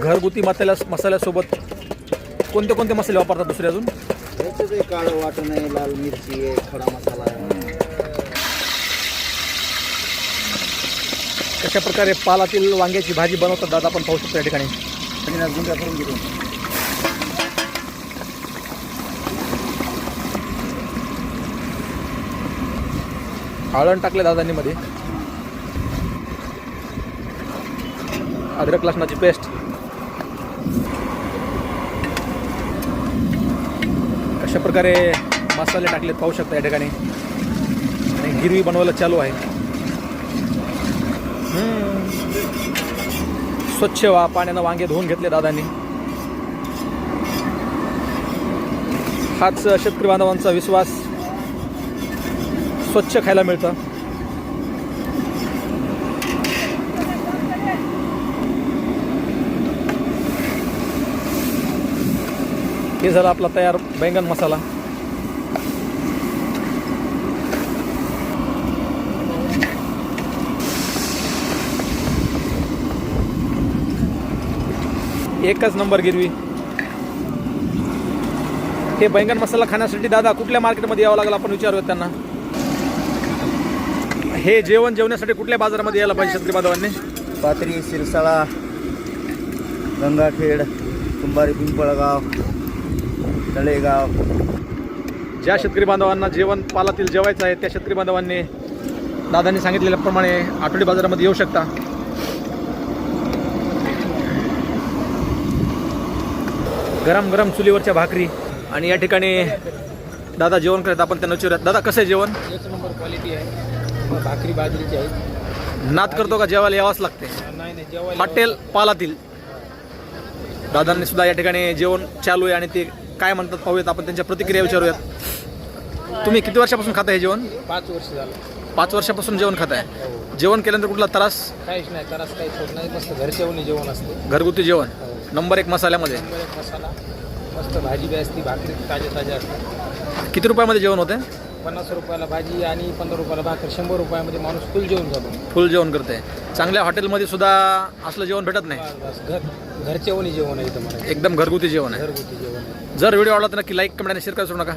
घरगुती मसाल्या मसाल्यासोबत कोणते कोणते मसाले वापरतात दुसरे अजून? काळं वाटण आहे लाल मिरची आहे खडा मसाला आहे. कशा प्रकारे पालातील वांग्याची भाजी बनवतात दादा आपण पाहू शकतो या ठिकाणी. आणि गुंड्या करून घेतो. आळण टाकले दादांनी मध्ये. अद्रक लसणाची पेस्ट अशा प्रकारे मसाले टाकलेत पाहू शकता या ठिकाणी. आणि गिरवी बनवायला चालू आहे. स्वच्छ वा पाण्यानं वांगे धुवून घेतले दादांनी. हाच शेतकरी बांधवांचा विश्वास स्वच्छ खायला मिळतं. हे झालं आपला तयार बैंगन मसाला. एकच नंबर गिरवी. हे बैंगन मसाला खाण्यासाठी दादा कुठल्या मार्केटमध्ये यावं लागेल आपण विचारूयात त्यांना. हे जेवण जेवण्यासाठी कुठल्या बाजारामध्ये यायला पाहिजे शेतकरी बांधवांनी? पाथरी सिरसाळा गंगाखेड कुंभारी पिंपळगाव तळेगाव. ज्या शेतकरी बांधवांना जेवण पालातील जेवायचं आहे त्या शेतकरी बांधवांनी दादांनी सांगितलेल्याप्रमाणे आठवडी बाजारामध्ये येऊ शकता. गरम गरम चुलीवरच्या भाकरी आणि या ठिकाणी दादा जेवण करत आपण त्यांना विचारूयात. दादा कसं आहे जेवण? एक नंबर क्वालिटी आहे. भाकरी बाजरीची आहे. नाद करतो का? जेवायला यावंच लागते. हॉटेल पालातील. दादांनी सुद्धा या ठिकाणी जेवण चालू आहे आणि ते काय म्हणतात पाहूयात आपण त्यांच्या प्रतिक्रिया विचारूयात. तुम्ही किती वर्षापासून खाता हे जेवण? पाच वर्ष झालं. पाच वर्षापासून जेवण खाताय. जेवण केल्यानंतर कुठला त्रास? काहीच नाही त्रास काही होत नाही मस्त घरच्या जेवणी असते. घरगुती जेवण. नंबर एक मसाल्यामध्ये? मसाला. मस्त भाजी बी असते भाकरी ताज्या ताज्या असतात. किती रुपयामध्ये जेवण होते पन्नास रुपयाला भाजी आणि पंधरा रुपयाला भाकरी शंभर रुपयामध्ये माणूस फुल जेवण जातो. फुल जेवण करते चांगल्या हॉटेलमध्ये सुद्धा असलं जेवण भेटत नाही. बस घर घरच्या जेवणी जेवण आहे इथं मला एकदम घरगुती जेवण आहे. घरगुती जेवण आहे. जर व्हिडिओ आवडला तर नक्की लाईक कमेंट आणि शेअर करू नका.